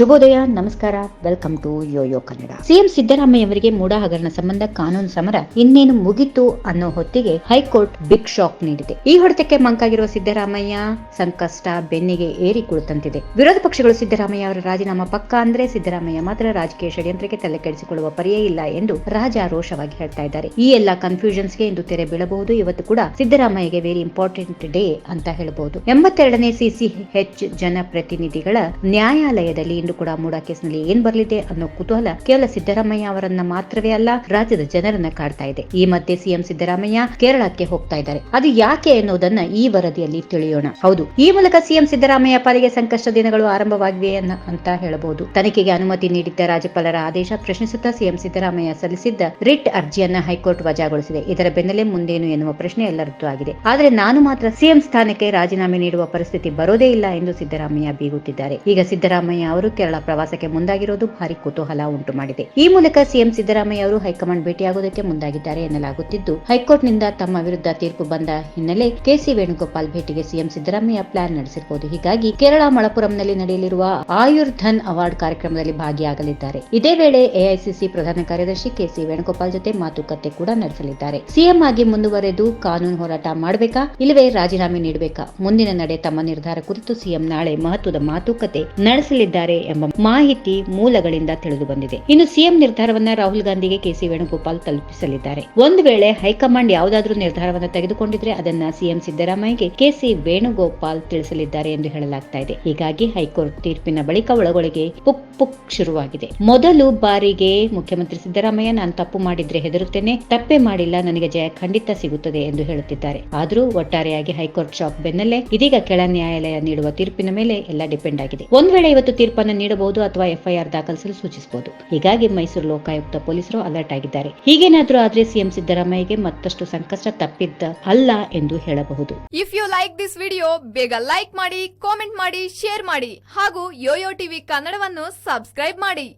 ಶುಭೋದಯ, ನಮಸ್ಕಾರ. Welcome to YoYo Kannada CM Siddaramaiah ಅವರಿಗೆ ಮೂಡ ಹಗರಣ ಸಂಬಂಧ ಕಾನೂನು ಸಮರ ಇನ್ನೇನು ಮುಗಿತು ಅನ್ನೋ ಹೊತ್ತಿಗೆ ಹೈಕೋರ್ಟ್ ಬಿಗ್ ಶಾಕ್ ನೀಡಿದೆ. ಈ ಹೊಡೆತಕ್ಕೆ ಮಂಕಾಗಿರುವ ಸಿದ್ದರಾಮಯ್ಯ ಸಂಕಷ್ಟ ಬೆನ್ನಿಗೆ ಏರಿ ಕುಳಿತಂತಿದೆ. ವಿರೋಧ ಪಕ್ಷಗಳು ಸಿದ್ದರಾಮಯ್ಯ ಅವರ ರಾಜೀನಾಮಾ ಪಕ್ಕ ಅಂದ್ರೆ ಸಿದ್ದರಾಮಯ್ಯ ಮಾತ್ರ ರಾಜಕೀಯ ಷಡ್ಯಂತ್ರಕ್ಕೆ ತಲೆ ಕೆಡಿಸಿಕೊಳ್ಳುವ ಪರಿಯೇ ಇಲ್ಲ ಎಂದು ರಾಜಾರೋಷವಾಗಿ ಹೇಳ್ತಾ ಇದ್ದಾರೆ. ಈ ಎಲ್ಲ ಕನ್ಫ್ಯೂಷನ್ಸ್ಗೆ ಇಂದು ತೆರೆ ಬೀಳಬಹುದು. ಇವತ್ತು ಕೂಡ ಸಿದ್ದರಾಮಯ್ಯಗೆ ವೆರಿ ಇಂಪಾರ್ಟೆಂಟ್ ಡೇ ಅಂತ ಹೇಳಬಹುದು ಎಂಬತ್ತೆರಡನೇ ಸಿಸಿಎಚ್ ಜನಪ್ರತಿನಿಧಿಗಳ ನ್ಯಾಯಾಲಯದಲ್ಲಿ ಇಂದು ಕೂಡ ಮೂಡ ಕೇಸ್ನಲ್ಲಿ ಏನ್ ಬರಲಿದೆ ಅನ್ನೋ ಕುತೂಹಲ ಕೇವಲ ಸಿದ್ದರಾಮಯ್ಯ ಅವರನ್ನ ಮಾತ್ರವೇ ಅಲ್ಲ ರಾಜ್ಯದ ಜನರನ್ನ ಕಾಡ್ತಾ ಇದೆ. ಈ ಮಧ್ಯೆ ಸಿಎಂ ಸಿದ್ದರಾಮಯ್ಯ ಕೇರಳಕ್ಕೆ ಹೋಗ್ತಾ ಇದ್ದಾರೆ. ಅದು ಯಾಕೆ ಎನ್ನುವುದನ್ನ ಈ ವರದಿಯಲ್ಲಿ ತಿಳಿಯೋಣ. ಹೌದು, ಈ ಮೂಲಕ ಸಿಎಂ ಸಿದ್ದರಾಮಯ್ಯ ಪಾಲಿಗೆ ಸಂಕಷ್ಟ ದಿನಗಳು ಆರಂಭವಾಗಿವೆ ಅಂತ ಹೇಳಬಹುದು ತನಿಖೆಗೆ ಅನುಮತಿ ನೀಡಿದ್ದ ರಾಜ್ಯಪಾಲರ ಆದೇಶ ಪ್ರಶ್ನಿಸುತ್ತಾ ಸಿಎಂ ಸಿದ್ದರಾಮಯ್ಯ ಸಲ್ಲಿಸಿದ್ದ ರಿಟ್ ಅರ್ಜಿಯನ್ನ ಹೈಕೋರ್ಟ್ ವಜಾಗೊಳಿಸಿದೆ. ಇದರ ಬೆನ್ನಲ್ಲೇ ಮುಂದೇನು ಎನ್ನುವ ಪ್ರಶ್ನೆ ಎಲ್ಲರದ್ದು ಆಗಿದೆ. ಆದರೆ ನಾನು ಮಾತ್ರ ಸಿಎಂ ಸ್ಥಾನಕ್ಕೆ ರಾಜೀನಾಮೆ ನೀಡುವ ಪರಿಸ್ಥಿತಿ ಬರೋದೇ ಇಲ್ಲ ಎಂದು ಸಿದ್ದರಾಮಯ್ಯ ಬೀಗುತ್ತಿದ್ದಾರೆ. ಈಗ ಸಿದ್ದರಾಮಯ್ಯ ಅವರು ಕೇರಳ ಪ್ರವಾಸಕ್ಕೆ ಮುಂದಾಗಿರೋದು ಭಾರಿ ಕುತೂಹಲ ಉಂಟು ಮಾಡಿದೆ. ಈ ಮೂಲಕ ಸಿಎಂ ಸಿದ್ದರಾಮಯ್ಯ ಅವರು ಹೈಕಮಾಂಡ್ ಭೇಟಿಯಾಗುವುದಕ್ಕೆ ಮುಂದಾಗಿದ್ದಾರೆ ಎನ್ನಲಾಗುತ್ತಿದ್ದು, ಹೈಕೋರ್ಟ್ನಿಂದ ತಮ್ಮ ವಿರುದ್ಧ ತೀರ್ಪು ಬಂದ ಹಿನ್ನೆಲೆ ಕೆಸಿ ವೇಣುಗೋಪಾಲ್ ಭೇಟಿಗೆ ಸಿಎಂ ಸಿದ್ದರಾಮಯ್ಯ ಪ್ಲಾನ್ ನಡೆಸಿರಬಹುದು ಹೀಗಾಗಿ ಕೇರಳ ಮಳಪುರಂನಲ್ಲಿ ನಡೆಯಲಿರುವ ಆಯುರ್ಧನ್ ಅವಾರ್ಡ್ ಕಾರ್ಯಕ್ರಮದಲ್ಲಿ ಭಾಗಿಯಾಗಲಿದ್ದಾರೆ. ಇದೇ ವೇಳೆ ಎಐಸಿಸಿ ಪ್ರಧಾನ ಕಾರ್ಯದರ್ಶಿ ಕೆಸಿ ವೇಣುಗೋಪಾಲ್ ಜೊತೆ ಮಾತುಕತೆ ಕೂಡ ನಡೆಸಲಿದ್ದಾರೆ. ಸಿಎಂ ಆಗಿ ಮುಂದುವರೆದು ಕಾನೂನು ಹೋರಾಟ ಮಾಡಬೇಕಾ, ಇಲ್ಲವೇ ರಾಜೀನಾಮೆ ನೀಡಬೇಕಾ? ಮುಂದಿನ ನಡೆ ತಮ್ಮ ನಿರ್ಧಾರ ಕುರಿತು ಸಿಎಂ ನಾಳೆ ಮಹತ್ವದ ಮಾತುಕತೆ ನಡೆಸಲಿದ್ದಾರೆ ಎಂಬ ಮಾಹಿತಿ ಮೂಲಗಳಿಂದ ತಿಳಿದು ಬಂದಿದೆ. ಇನ್ನು ಸಿಎಂ ನಿರ್ಧಾರವನ್ನ ರಾಹುಲ್ ಗಾಂಧಿಗೆ ಕೆಸಿ ವೇಣುಗೋಪಾಲ್ ತಲುಪಿಸಲಿದ್ದಾರೆ. ಒಂದು ವೇಳೆ ಹೈಕಮಾಂಡ್ ಯಾವುದಾದ್ರೂ ನಿರ್ಧಾರವನ್ನು ತೆಗೆದುಕೊಂಡಿದ್ರೆ ಅದನ್ನ ಸಿಎಂ ಸಿದ್ದರಾಮಯ್ಯಗೆ ಕೆಸಿ ವೇಣುಗೋಪಾಲ್ ತಿಳಿಸಲಿದ್ದಾರೆ ಎಂದು ಹೇಳಲಾಗ್ತಾ ಇದೆ. ಹೀಗಾಗಿ ಹೈಕೋರ್ಟ್ ತೀರ್ಪಿನ ಬಳಿಕ ಒಳಗೊಳಗೆ ಪುಕ್ ಪುಕ್ ಶುರುವಾಗಿದೆ. ಮೊದಲು ಬಾರಿಗೆ ಮುಖ್ಯಮಂತ್ರಿ ಸಿದ್ದರಾಮಯ್ಯ, ನಾನು ತಪ್ಪು ಮಾಡಿದ್ರೆ ಹೆದರುತ್ತೇನೆ, ತಪ್ಪೇ ಮಾಡಿಲ್ಲ, ನನಗೆ ಜಯ ಖಂಡಿತ ಸಿಗುತ್ತದೆ ಎಂದು ಹೇಳುತ್ತಿದ್ದಾರೆ. ಆದರೂ ಒಟ್ಟಾರೆಯಾಗಿ ಹೈಕೋರ್ಟ್ ಶಾಕ್ ಬೆನ್ನಲ್ಲೇ ಇದೀಗ ಕೆಳ ನ್ಯಾಯಾಲಯ ನೀಡುವ ತೀರ್ಪಿನ ಮೇಲೆ ಎಲ್ಲ ಡಿಪೆಂಡ್ ಆಗಿದೆ. ಒಂದ್ ವೇಳೆ ಇವತ್ತು ತೀರ್ಪನ್ನು ನೀಡಬಹುದು ಅಥವಾ ಎಫ್ಐಆರ್ ದಾಖಲಿಸಲು ಸೂಚಿಸಬಹುದು. ಹೀಗಾಗಿ ಮೈಸೂರು ಲೋಕಾಯುಕ್ತ ಪೊಲೀಸರು ಅಲರ್ಟ್ ಆಗಿದ್ದಾರೆ. ಹೀಗೇನಾದರೂ ಆದ್ರೆ ಸಿಎಂ ಸಿದ್ದರಾಮಯ್ಯಗೆ ಮತ್ತಷ್ಟು ಸಂಕಷ್ಟ ತಪ್ಪಿದ್ದ ಅಲ್ಲ ಎಂದು ಹೇಳಬಹುದು. If you like this video ಬೇಗ ಲೈಕ್ ಮಾಡಿ ಕಾಮೆಂಟ್ ಮಾಡಿ ಶೇರ್ ಮಾಡಿ ಹಾಗೂ ಯೋಯೋ ಟಿವಿ ಕನ್ನಡವನ್ನು ಸಬ್ಸ್ಕ್ರೈಬ್ ಮಾಡಿ.